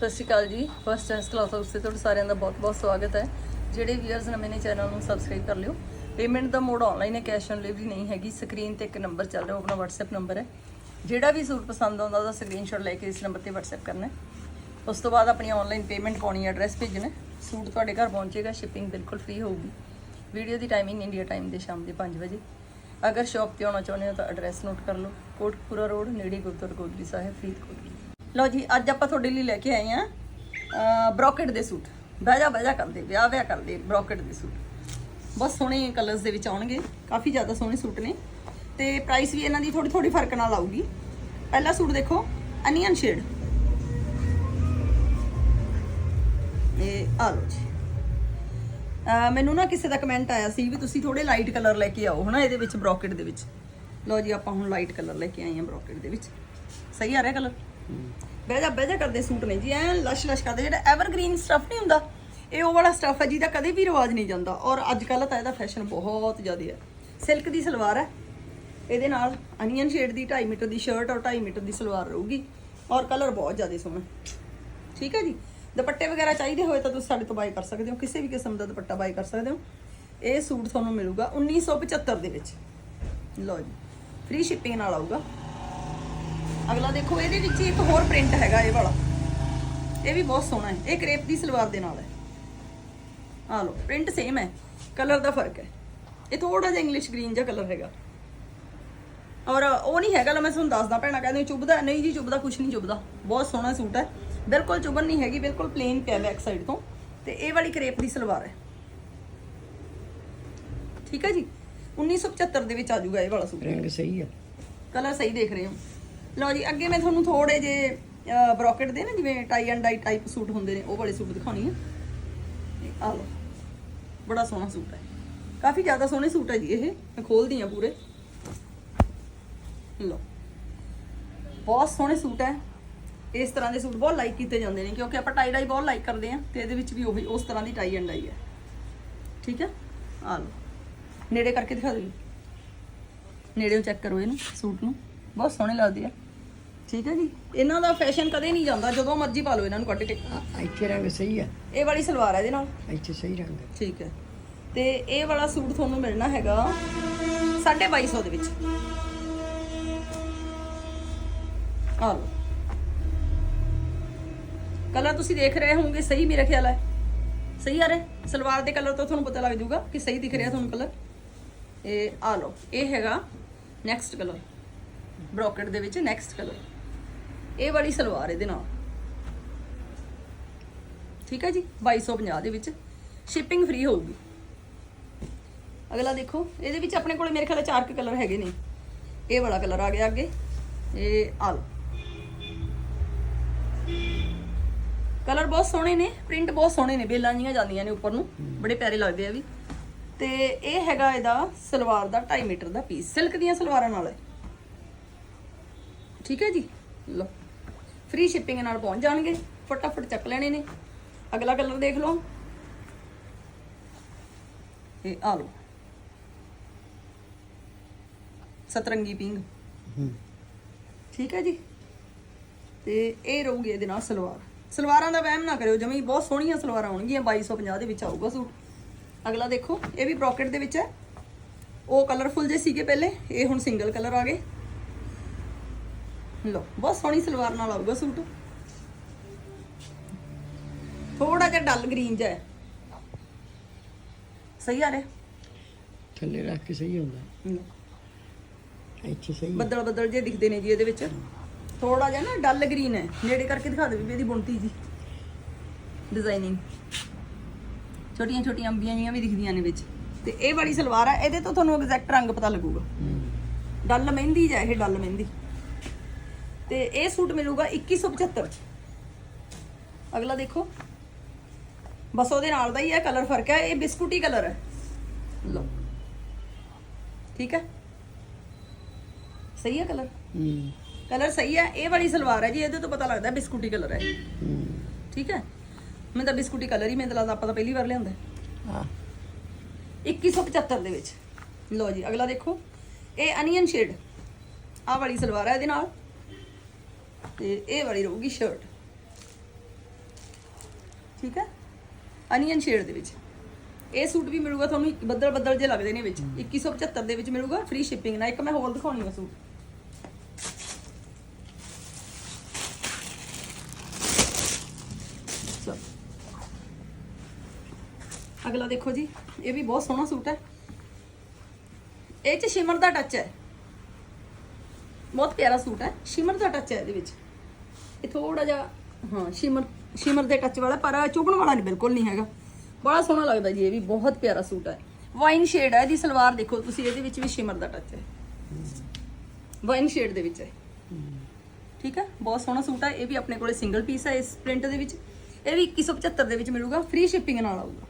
ਸਤਿ ਸ਼੍ਰੀ ਅਕਾਲ ਜੀ। First chance class house ਤੇ ਤੁਹਾਡੇ ਸਾਰਿਆਂ ਦਾ ਬਹੁਤ-ਬਹੁਤ ਸਵਾਗਤ ਹੈ। ਜਿਹੜੇ ਵੀਅਰਸ ਨਵੇਂ ਨੇ ਚੈਨਲ ਨੂੰ ਸਬਸਕ੍ਰਾਈਬ ਕਰ ਲਿਓ। ਪੇਮੈਂਟ ਦਾ ਮੋਡ ਆਨਲਾਈਨ ਹੈ ਕੈਸ਼ ਔਨ ਡਿਲੀਵਰੀ ਨਹੀਂ ਹੈਗੀ। ਸਕਰੀਨ ਤੇ ਇੱਕ ਨੰਬਰ ਚੱਲ ਰਿਹਾ, ਉਹ ਆਪਣਾ WhatsApp ਨੰਬਰ ਹੈ। ਜਿਹੜਾ ਵੀ ਸੂਟ ਪਸੰਦ ਆਉਂਦਾ, ਉਹਦਾ ਸਕਰੀਨਸ਼ਾਟ ਲੈ ਕੇ ਇਸ ਨੰਬਰ ਤੇ WhatsApp ਕਰਨਾ ਹੈ। ਉਸ ਤੋਂ ਬਾਅਦ ਆਪਣੀ ਆਨਲਾਈਨ ਪੇਮੈਂਟ ਪਾਉਣੀ ਐਡਰੈਸ ਭੇਜਣਾ ਸੂਟ ਤੁਹਾਡੇ ਘਰ ਪਹੁੰਚੇਗਾ ਸ਼ਿਪਿੰਗ ਬਿਲਕੁਲ ਫ੍ਰੀ ਹੋਊਗੀ। ਵੀਡੀਓ ਦੀ ਟਾਈਮਿੰਗ ਇੰਡੀਆ ਟਾਈਮ ਦੇ ਸ਼ਾਮ ਦੇ 5 ਵਜੇ। ਅਗਰ ਸ਼ਾਪ ਤੇ ਆਉਣਾ ਚਾਹੁੰਦੇ ਹੋ ਤਾਂ ਐਡਰੈਸ ਨੋਟ ਕਰ ਲਓ। ਕੋਟਪੂਰਾ ਰੋਡ ਨੇੜੇ ਗੁਰਦੁਆਰਾ ਗੋਦਰੀ ਸਾਹਿਬ, ਫਰੀਦਕੋਟ। ਲਓ ਜੀ, ਅੱਜ ਆਪਾਂ ਤੁਹਾਡੇ ਲਈ ਲੈ ਕੇ ਆਏ ਆ ਬ੍ਰੋਕਟ ਦੇ ਸੂਟ। ਬਹਿਜਾ ਬਹਿਜਾ ਕਰਦੇ, ਵਿਆਹ ਵਿਆਹ ਕਰਦੇ ਬ੍ਰੋਕਟ ਦੇ ਸੂਟ। ਬਹੁਤ ਸੋਹਣੇ ਕਲਰਸ ਦੇ ਵਿੱਚ ਆਉਣਗੇ, ਕਾਫੀ ਜ਼ਿਆਦਾ ਸੋਹਣੇ ਸੂਟ ਨੇ। ਤੇ ਪ੍ਰਾਈਸ ਵੀ ਇਹਨਾਂ ਦੀ ਥੋੜੀ ਥੋੜੀ ਫ਼ਰਕ ਨਾਲ ਆਊਗੀ। ਪਹਿਲਾ ਸੂਟ ਦੇਖੋ ਅਨੀਅਨ ਸ਼ੇਡ ਇਹ ਆ ਲਓ ਜੀ। ਮੈਨੂੰ ਨਾ ਕਿਸੇ ਦਾ ਕਮੈਂਟ ਆਇਆ ਸੀ ਵੀ ਤੁਸੀਂ ਥੋੜੇ ਲਾਈਟ ਕਲਰ ਲੈ ਕੇ ਆਓ, ਹਨਾ, ਇਹਦੇ ਵਿੱਚ ਬ੍ਰੋਕਟ ਦੇ ਵਿੱਚ। ਲਓ ਜੀ, ਆਪਾਂ ਹੁਣ ਲਾਈਟ ਕਲਰ ਲੈ ਕੇ ਆਏ ਹਾਂ ਬ੍ਰੋਕਟ ਦੇ ਵਿੱਚ। ਸਹੀ ਆ ਰਿਹਾ ਕਲਰ ਬਹਿ ਜਾ ਬਹਿ ਜਾ ਕਰਦੇ ਸੂਟ ਨੇ ਜੀ, ਐ ਲਸ਼ ਲਸ਼ ਕਰਦੇ, ਜਿਹੜਾ ਐਵਰਗ੍ਰੀਨ ਸਟਫ ਨਹੀਂ ਹੁੰਦਾ, ਇਹ ਉਹ ਵਾਲਾ ਸਟਫ ਹੈ ਜਿਹਦਾ ਕਦੇ ਵੀ ਰਿਵਾਜ ਨਹੀਂ ਜਾਂਦਾ। ਔਰ ਅੱਜ ਕੱਲ੍ਹ ਤਾਂ ਇਹਦਾ ਫੈਸ਼ਨ ਬਹੁਤ ਜ਼ਿਆਦਾ ਹੈ। ਸਿਲਕ ਦੀ ਸਲਵਾਰ ਹੈ। ਇਹਦੇ ਨਾਲ ਅਨੀਅਨ ਸ਼ੇਡ ਦੀ 2.5 ਮੀਟਰ ਦੀ ਸ਼ਰਟ ਔਰ 2.5 ਮੀਟਰ ਦੀ ਸਲਵਾਰ ਰਹੂਗੀ। ਔਰ ਕਲਰ ਬਹੁਤ ਜ਼ਿਆਦਾ ਸੋਹਣਾ। ਠੀਕ ਹੈ ਜੀ? ਦੁਪੱਟੇ ਵਗੈਰਾ ਚਾਹੀਦੇ ਹੋਏ ਤਾਂ ਤੁਸੀਂ ਸਾਡੇ ਤੋਂ ਬਾਈ ਕਰ ਸਕਦੇ ਹੋ। ਕਿਸੇ ਵੀ ਕਿਸਮ ਦਾ ਦੁਪੱਟਾ ਬਾਈ ਕਰ ਸਕਦੇ ਹੋ। ਇਹ ਸੂਟ ਤੁਹਾਨੂੰ ਮਿਲੂਗਾ 1975 ਦੇ ਵਿੱਚ। ਲਓ ਜੀ। ਫ੍ਰੀ ਸ਼ਿਪਿੰਗ ਨਾਲ ਆਊਗਾ। ਅਗਲਾ ਦੇਖੋ ਇਹਦੇ ਵਿੱਚ ਇੱਕ ਹੋਰ ਪ੍ਰਿੰਟ ਹੈਗਾ ਇਹ ਵਾਲਾ। ਇਹ ਵੀ ਬਹੁਤ ਸੋਹਣਾ ਹੈ। ਇਹ ਕਰੇਪ ਦੀ ਸਲਵਾਰ ਦੇ ਨਾਲ ਹੈ। ਆ ਲਓ ਪ੍ਰਿੰਟ ਸੇਮ ਹੈ। ਕਲਰ ਦਾ ਫ਼ਰਕ ਹੈ। ਇਹ ਥੋੜਾ ਜਿਹਾ ਇੰਗਲਿਸ਼ ਗ੍ਰੀਨ ਜਿਹਾ ਕਲਰ ਹੈਗਾ। ਔਰ ਉਹ ਨਹੀਂ ਹੈਗਾ ਲਾ ਮੈਂ ਤੁਹਾਨੂੰ ਦੱਸਦਾ ਭੈਣਾ ਕਹਿੰਦੇ ਚੁੱਭਦਾ ਨਹੀਂ ਜੀ ਚੁੱਭਦਾ ਕੁਝ ਨਹੀਂ ਚੁੱਭਦਾ। ਬਹੁਤ ਸੋਹਣਾ ਸੂਟ ਹੈ। ਬਿਲਕੁਲ ਚੁੱਭਣ ਨਹੀਂ ਹੈਗੀ ਬਿਲਕੁਲ ਪਲੇਨ ਪਿਆ ਬੈਕ ਸਾਈਡ ਤੋਂ। ਤੇ ਇਹ ਵਾਲੀ ਕਰੇਪ ਦੀ ਸਲਵਾਰ ਹੈ। ਠੀਕ ਹੈ ਜੀ? 1975 ਦੇ ਵਿੱਚ ਆ ਜਾਊਗਾ ਇਹ ਵਾਲਾ ਸੂਟ। ਰੰਗ ਸਹੀ ਆ ਕਲਰ ਸਹੀ ਦੇਖ ਰਹੇ ਹੋ। ਲਓ ਜੀ, ਅੱਗੇ ਮੈਂ ਤੁਹਾਨੂੰ ਥੋੜੇ ਜੇ ਬ੍ਰੋਕਟ ਦੇ ਨਾ, ਜਿਵੇਂ tie and dye type suit ਹੁੰਦੇ ਨੇ, ਉਹ ਵਾਲੇ ਸੂਟ ਦਿਖਾਉਣੀ ਆ। ਆ ਲਓ, ਬੜਾ ਸੋਹਣਾ ਸੂਟ ਹੈ ਕਾਫੀ ਜ਼ਿਆਦਾ ਸੋਹਣੇ ਸੂਟ ਹੈ ਜੀ ਇਹ, ਮੈਂ ਖੋਲਦੀ ਆ ਪੂਰੇ। ਲਓ, ਬਹੁਤ ਸੋਹਣੇ ਸੂਟ ਹੈ ਇਸ ਤਰ੍ਹਾਂ ਦੇ ਸੂਟ ਬਹੁਤ ਲਾਈਕ ਕੀਤੇ ਜਾਂਦੇ ਨੇ, ਕਿਉਂਕਿ ਆਪਾਂ ਟਾਈ ਡਾਈ ਬਹੁਤ ਲਾਈਕ ਕਰਦੇ ਆ ਤੇ ਇਹਦੇ ਵਿੱਚ ਵੀ ਉਹੀ, ਉਸ ਤਰ੍ਹਾਂ ਦੀ ਟਾਈ ਐਂਡ ਡਾਈ ਹੈ ਠੀਕ ਹੈ ਆ ਲਓ, ਨੇੜੇ ਕਰਕੇ ਦਿਖਾ ਦਿਓ ਨੇੜੇੋਂ ਚੈੱਕ ਕਰੋ ਇਹਨੂੰ, ਸੂਟ ਨੂੰ। ਬਹੁਤ ਸੋਹਣੇ ਲੱਗਦੇ ਆ ਠੀਕ ਹੈ ਜੀ। ਇਹਨਾਂ ਦਾ ਫੈਸ਼ਨ ਕਦੇ ਨਹੀਂ ਜਾਂਦਾ ਜਦੋਂ ਮਰਜ਼ੀ ਪਾ ਲਓ ਇਹਨਾਂ ਨੂੰ ਕੱਢ ਕੇ। ਆ, ਇੱਥੇ ਰੰਗ ਸਹੀ ਆ ਇਹ ਵਾਲੀ ਸਲਵਾਰ ਹੈ ਇਹਦੇ ਨਾਲ। ਇੱਥੇ ਸਹੀ ਰੰਗ ਆ। ਠੀਕ ਹੈ। ਤੇ ਇਹ ਵਾਲਾ ਸੂਟ ਤੁਹਾਨੂੰ ਮਿਲਣਾ ਹੈਗਾ 2250 ਦੇ ਵਿੱਚ। ਆ ਲਓ। ਕਲਰ ਤੁਸੀਂ ਦੇਖ ਰਹੇ ਹੋਵੋਗੇ ਸਹੀ ਮੇਰੇ ਖਿਆਲ ਹੈ। ਸਹੀ ਆ ਰਿਹਾ? ਸਲਵਾਰ ਦੇ ਕਲਰ ਤੋਂ ਤੁਹਾਨੂੰ ਪਤਾ ਲੱਗ ਜਾਊਗਾ ਕਿ ਸਹੀ ਦਿਖ ਰਿਹਾ ਤੁਹਾਨੂੰ ਕਲਰ। ਇਹ ਆ ਲਓ ਇਹ ਹੈਗਾ ਨੈਕਸਟ ਕਲਰ ਬ੍ਰੋਕਟ ਦੇ ਵਿੱਚ ਨੈਕਸਟ ਕਲਰ ਇਹ ਵਾਲੀ ਸਲਵਾਰ ਇਹਦੇ ਨਾਲ। ਠੀਕ ਹੈ ਜੀ? 2250 ਦੇ ਵਿੱਚ ਸ਼ਿਪਿੰਗ ਫ੍ਰੀ ਹੋਊਗੀ। ਅਗਲਾ ਦੇਖੋ, ਇਹਦੇ ਵਿੱਚ ਆਪਣੇ ਕੋਲੇ ਮੇਰੇ ਖਿਆਲ ਚਾਰ ਕੁ ਕਲਰ ਹੈਗੇ ਨੇ। ਇਹ ਵਾਲਾ ਕਲਰ ਆ ਗਿਆ ਅੱਗੇ, ਇਹ ਆ ਲਓ ਕਲਰ ਬਹੁਤ ਸੋਹਣੇ ਨੇ ਪ੍ਰਿੰਟ ਬਹੁਤ ਸੋਹਣੇ ਨੇ, ਬੇਲਾਂ ਜੀਆਂ ਜਾਂਦੀਆਂ ਨੇ ਉੱਪਰ ਨੂੰ, ਬੜੇ ਪਿਆਰੇ ਲੱਗਦੇ ਆ ਵੀ। ਤੇ ਇਹ ਹੈਗਾ ਇਹਦਾ ਸਲਵਾਰ ਦਾ 2.5 ਮੀਟਰ ਦਾ ਪੀਸ ਸਿਲਕ ਦੀਆਂ ਸਲਵਾਰਾਂ ਨਾਲ। ਹੈ ਠੀਕ ਹੈ ਜੀ? ਲਓ ਫ੍ਰੀ ਸ਼ਿਪਿੰਗ ਨਾਲ ਪਹੁੰਚ ਜਾਣਗੇ। ਫਟਾਫਟ ਚੱਕ ਲੈਣੇ ਨੇ। ਅਗਲਾ ਕਲਰ ਦੇਖ ਲਓ। ਇਹ ਆ ਲਓ। ਸਤਰੰਗੀ ਪਿੰਗ ਠੀਕ ਹੈ ਜੀ? ਤੇ ਇਹ ਰਹੂਗੀ ਇਹਦੇ ਨਾਲ ਸਲਵਾਰ। ਸਲਵਾਰਾਂ ਦਾ ਵਹਿਮ ਨਾ ਕਰਿਓ ਜਮੀ ਬਹੁਤ ਸੋਹਣੀਆਂ ਸਲਵਾਰਾਂ ਆਉਣਗੀਆਂ 2250 ਦੇ ਵਿੱਚ ਆਊਗਾ ਸੂਟ। ਅਗਲਾ ਦੇਖੋ ਇਹ ਵੀ ਬ੍ਰੋਕਟ ਦੇ ਵਿੱਚ ਹੈ। ਉਹ ਕਲਰਫੁਲ ਜੇ ਸੀਗੇ ਪਹਿਲੇ ਇਹ ਹੁਣ ਸਿੰਗਲ ਕਲਰ ਆ ਗਏ। ਲਓ ਬਹੁਤ ਸੋਹਣੀ ਸਲਵਾਰ ਨਾਲ ਆਊਗਾ ਸੂਟ। ਥੋੜਾ ਜਿਹਾ ਡਲ ਗ੍ਰੀਨ ਜਿਹਾ ਹੈ। ਸਹੀ ਆ ਰਿਹਾ? ਥੱਲੇ ਰੱਖ ਕੇ ਸਹੀ ਹੁੰਦਾ ਲਓ। ਇੱਥੇ ਸਹੀ ਆ। ਬੱਦਲ ਬੱਦਲ ਜੇ ਦਿਖਦੇ ਨੇ ਜੀ ਇਹਦੇ ਵਿੱਚ। ਥੋੜਾ ਜਿਹਾ ਨਾ ਡਲ ਗ੍ਰੀਨ ਹੈ। ਨੇੜੇ ਕਰਕੇ ਦਿਖਾ ਦੇ ਵੀ ਇਹਦੀ ਬੁਣਤੀ ਜੀ। ਡਿਜ਼ਾਈਨਿੰਗ ਛੋਟੀਆਂ ਛੋਟੀਆਂ ਅੰਬੀਆਂ ਜੀਆਂ ਵੀ ਦਿਖਦੀਆਂ ਨੇ ਵਿੱਚ। ਤੇ ਇਹ ਵਾਲੀ ਸਲਵਾਰ ਹੈ ਇਹਦੇ ਤੋਂ ਤੁਹਾਨੂੰ ਐਗਜ਼ੈਕਟ ਰੰਗ ਪਤਾ ਲੱਗੂਗਾ। ਹੂੰ। ਡਲ ਮਹਿੰਦੀ ਜਾਂ ਇਹ ਡਲ ਮਹਿੰਦੀ? ਤੇ ਇਹ ਸੂਟ ਮਿਲੂਗਾ 2175 ਚ ਅਗਲਾ ਦੇਖੋ। ਬਸ ਉਹਦੇ ਨਾਲ ਦਾ ਹੀ ਹੈ ਕਲਰ ਫ਼ਰਕ ਹੈ ਇਹ ਬਿਸਕੁਟੀ ਕਲਰ ਹੈ। ਲਓ। ਠੀਕ ਹੈ? ਸਹੀ ਹੈ ਕਲਰ ਹੂੰ। ਕਲਰ ਸਹੀ ਹੈ ਇਹ ਵਾਲੀ ਸਲਵਾਰ ਹੈ ਜੀ ਇਹਦੇ ਤੋਂ ਪਤਾ ਲੱਗਦਾ ਬਿਸਕੁਟੀ ਕਲਰ ਹੈ। ਹੂੰ। ਠੀਕ ਹੈ? ਮੈਂ ਤਾਂ ਬਿਸਕੁਟੀ ਕਲਰ ਹੀ ਮੈਨੂੰ ਤਾਂ ਲੱਗਦਾ ਆਪਾਂ ਤਾਂ ਪਹਿਲੀ ਵਾਰ ਲਿਆਂਦਾ ਆ 2175 ਦੇ ਵਿੱਚ। ਲਓ ਜੀ ਅਗਲਾ ਦੇਖੋ। ਇਹ ਅਨੀਅਨ ਸ਼ੇਡ ਆਹ ਵਾਲੀ ਸਲਵਾਰ ਹੈ ਇਹਦੇ ਨਾਲ। ਤੇ ਇਹ ਵਾਲੀ ਰਹੂਗੀ ਸ਼ਰਟ ਠੀਕ ਹੈ? ਅਨੀਅਨ ਸ਼ੇਡ ਦੇ ਵਿੱਚ। ਇਹ ਸੂਟ ਵੀ ਮਿਲੂਗਾ ਤੁਹਾਨੂੰ ਇੱਕ ਬੱਦਲ ਬੱਦਲ ਜੇ ਲੱਗਦੇ ਨੇ ਵਿੱਚ। 2175 ਦੇ ਵਿੱਚ ਮਿਲੂਗਾ ਫ੍ਰੀ ਸ਼ਿਪਿੰਗ ਨਾਲ। ਇੱਕ ਮੈਂ ਹੋਰ ਦਿਖਾਉਣੀ ਆ ਸੂਟ। ਅਗਲਾ ਦੇਖੋ ਜੀ। ਇਹ ਵੀ ਬਹੁਤ ਸੋਹਣਾ ਸੂਟ ਹੈ। ਇਹ ਚ ਸ਼ਿਮਰ ਦਾ ਟੱਚ ਹੈ। ਬਹੁਤ ਪਿਆਰਾ ਸੂਟ ਹੈ। ਸ਼ਿਮਰ ਦਾ ਟੱਚ ਹੈ ਇਹਦੇ ਵਿੱਚ। ਇਹ ਥੋੜਾ ਜਿਹਾ, ਹਾਂ, ਸ਼ਿਮਰ ਸ਼ਿਮਰ ਦੇ ਟੱਚ ਵਾਲਾ, ਪਰ ਚੁਭਣ ਵਾਲਾ ਨਹੀਂ ਬਿਲਕੁਲ ਨਹੀਂ ਹੈਗਾ। ਬੜਾ ਸੋਹਣਾ ਲੱਗਦਾ ਜੀ, ਇਹ ਵੀ ਬਹੁਤ ਪਿਆਰਾ ਸੂਟ ਹੈ। ਵਾਈਨ ਸ਼ੇਡ ਹੈ ਇਹਦੀ ਸਲਵਾਰ ਦੇਖੋ ਤੁਸੀਂ, ਇਹਦੇ ਵਿੱਚ ਵੀ ਸ਼ਿਮਰ ਦਾ ਟੱਚ ਹੈ। ਵਾਈਨ ਸ਼ੇਡ ਦੇ ਵਿੱਚ ਹੈ। ਠੀਕ ਹੈ? ਬਹੁਤ ਸੋਹਣਾ ਸੂਟ ਹੈ। ਇਹ ਵੀ ਆਪਣੇ ਕੋਲੇ ਸਿੰਗਲ ਪੀਸ ਹੈ ਇਸ ਪ੍ਰਿੰਟ ਦੇ ਵਿੱਚ। ਇਹ ਵੀ 2175 ਦੇ ਵਿੱਚ ਮਿਲੂਗਾ। ਫ੍ਰੀ ਸ਼ਿਪਿੰਗ ਨਾਲ ਆਊਗਾ।